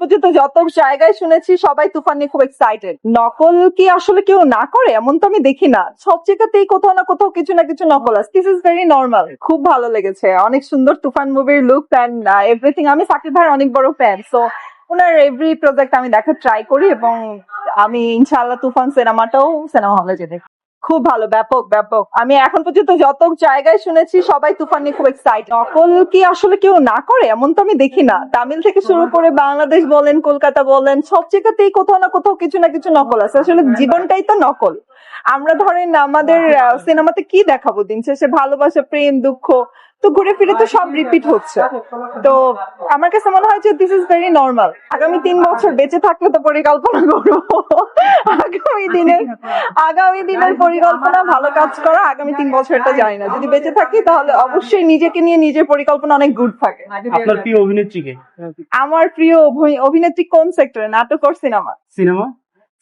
পর্যন্ত যত জায়গায় শুনেছি সবাই তুফান নিয়ে খুব এক্সাইটেড নকল কি আসলে কেউ না করে? এমন তো আমি দেখি না। সব জায়গাতেই কোথাও না কোথাও কিছু না কিছু নকল আছে। দিস ইজ ভেরি নর্মাল খুব ভালো লেগেছে। অনেক সুন্দর তুফান মুভির লুক অ্যান্ড এভরিথিং আমি সাকিব ভাইয়ের অনেক বড় ফ্যান সো ওনার এভরি প্রজেক্ট আমি দেখার ট্রাই করি এবং আমি ইনশাআল্লাহ তুফান সিনেমাটাও সিনেমা হলে যে দেখি খুব ভালো ব্যাপক ব্যাপক। আমি এখন পর্যন্ত যত জায়গায় শুনেছি সবাই তুফান নিয়ে খুব এক্সাইটেড নকল কি আসলে কেউ না করে? এমন তো আমি দেখি না। তামিল থেকে শুরু করে বাংলাদেশ বলেন কলকাতা বলেন সব জায়গাতেই কোথাও না কোথাও কিছু না কিছু নকল আছে। আসলে জীবনটাই তো নকল। আমরা ধরেন আমাদের সিনেমাতে কি দেখাবো দিন? শেষে ভালোবাসা প্রেম দুঃখ তো ঘুরে ফিরে তো সব রিপিট হচ্ছে। তো আমার কাছে মনে হয় যে দিস ইজ ভেরি নর্মাল আগামী তিন বছর বেঁচে থাকলে তো পরিকল্পনা করব। আগামী দিনের আগামী দিনের পরিকল্পনা ভালো কাজ করা আগামী তিন বছর এটা জানি না। যদি বেঁচে থাকি তাহলে অবশ্যই নিজেকে নিয়ে নিজের পরিকল্পনা অনেক গুড থাকে। আপনার প্রিয় অভিনেত্রীকে আমার প্রিয় অভি- অভিনেত্রী কোন সেক্টরে নাটক আর সিনেমা সিনেমা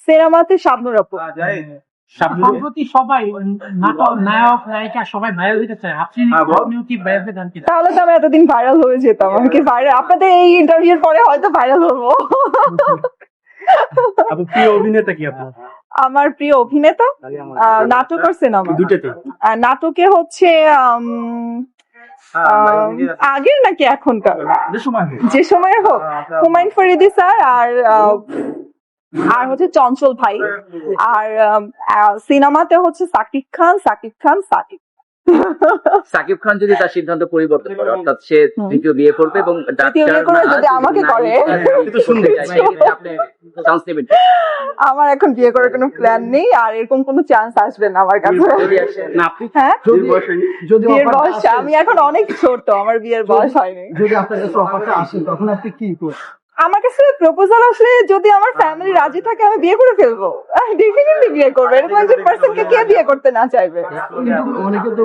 সিনেমাতে শাবনুর আপু। সম্প্রতি সবাই নাটক নায়ক নায়িকা সবাই ভাইরাল হতে চায়। আপনি কি ভাইরাল চান কিনা? তাহলে তো আমি এতদিন ভাইরাল হয়ে যেতাম আমি কি ভাইরাল আপনাদের এই ইন্টারভিউর পরে হয়তো ভাইরাল হব। আপনার প্রিয় অভিনেতা কি আপনার? আমার প্রিয় অভিনেতা? আহ, নাটক আর সিনেমা। দুটাতে নাটকে হচ্ছে আম, আগের নাকি এখনকার? যে সময় হোক। হুমায়ুন ফরিদি স্যার আর আহ, আর হচ্ছে চঞ্চল ভাই। আর আহ, সিনেমাতে হচ্ছে সাকিব খান সাকিব খান সাকিব সাকিব খান যদি তার সিদ্ধান্ত পরিবর্তন করে অর্থাৎ সে। দ্বিতীয় বিয়ে করবে এবং যদি আমাকে করে। কিন্তু শুনতে চাই। সেক্ষেত্রে আপনি চান্স নেবেন। আমার এখন বিয়ে করার কোনো প্ল্যান নেই আর এরকম কোনো চান্স আসবে না আমার কাছে। হ্যাঁ? যদি বিয়ের বয়স আমি এখন অনেক ছোট আমার বিয়ের বয়স হয়নি। যদি আপনার কাছে অফারটা আসে তখন আপনি কি করবেন? আমার কাছে প্রপোজাল আসলে যদি আমার ফ্যামিলি রাজি থাকে আমি বিয়ে করে ফেলব। ডেফিনেটলি বিয়ে করব। এরকম একজন পার্সনকে কে বিয়ে করতে না চাইবে? অনেকে তো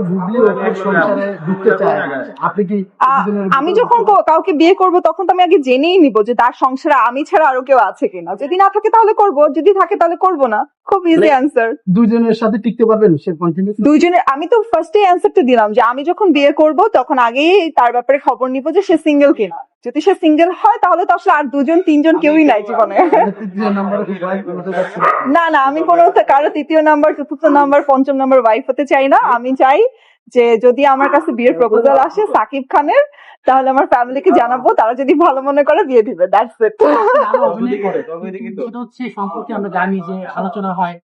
অফার সংসারে ঢুকতে চায়। আপনি কি আমি যখন কাউকে বিয়ে করব তখন তো আমি আগে জেনেই নিব যে তার সংসারে আমি ছাড়া আরও কেউ আছে কিনা। যদি না থাকে তাহলে করব যদি থাকে তাহলে করব না। খুব ইজি অ্যান্সার দুজনের সাথে টিকতে পারবেন? সে কন্টিনিউ দুইজনের আমি তো ফার্স্টে অ্যান্সারটা দিলাম যে আমি যখন বিয়ে করব তখন আগেই তার ব্যাপারে খবর নিব যে সে সিঙ্গেল কিনা। যদি সে সিঙ্গেল হয় তাহলে তো আসলে আর দুজন তিনজন কেউই নাই জীবনে। না। না আমি কোনো কারও তৃতীয় নাম্বার চতুর্থ নাম্বার পঞ্চম নাম্বার ওয়াইফ হতে চাই না। আমি চাই যে যদি আমার কাছে বিয়ের প্রপোজাল আসে সাকিব খানের তাহলে আমার ফ্যামিলিকে জানাব। তারা যদি ভালো মনে করে বিয়ে দিবে দ্যাটস ইট হচ্ছে সম্পর্কে আমরা জানি যে আলোচনা হয়।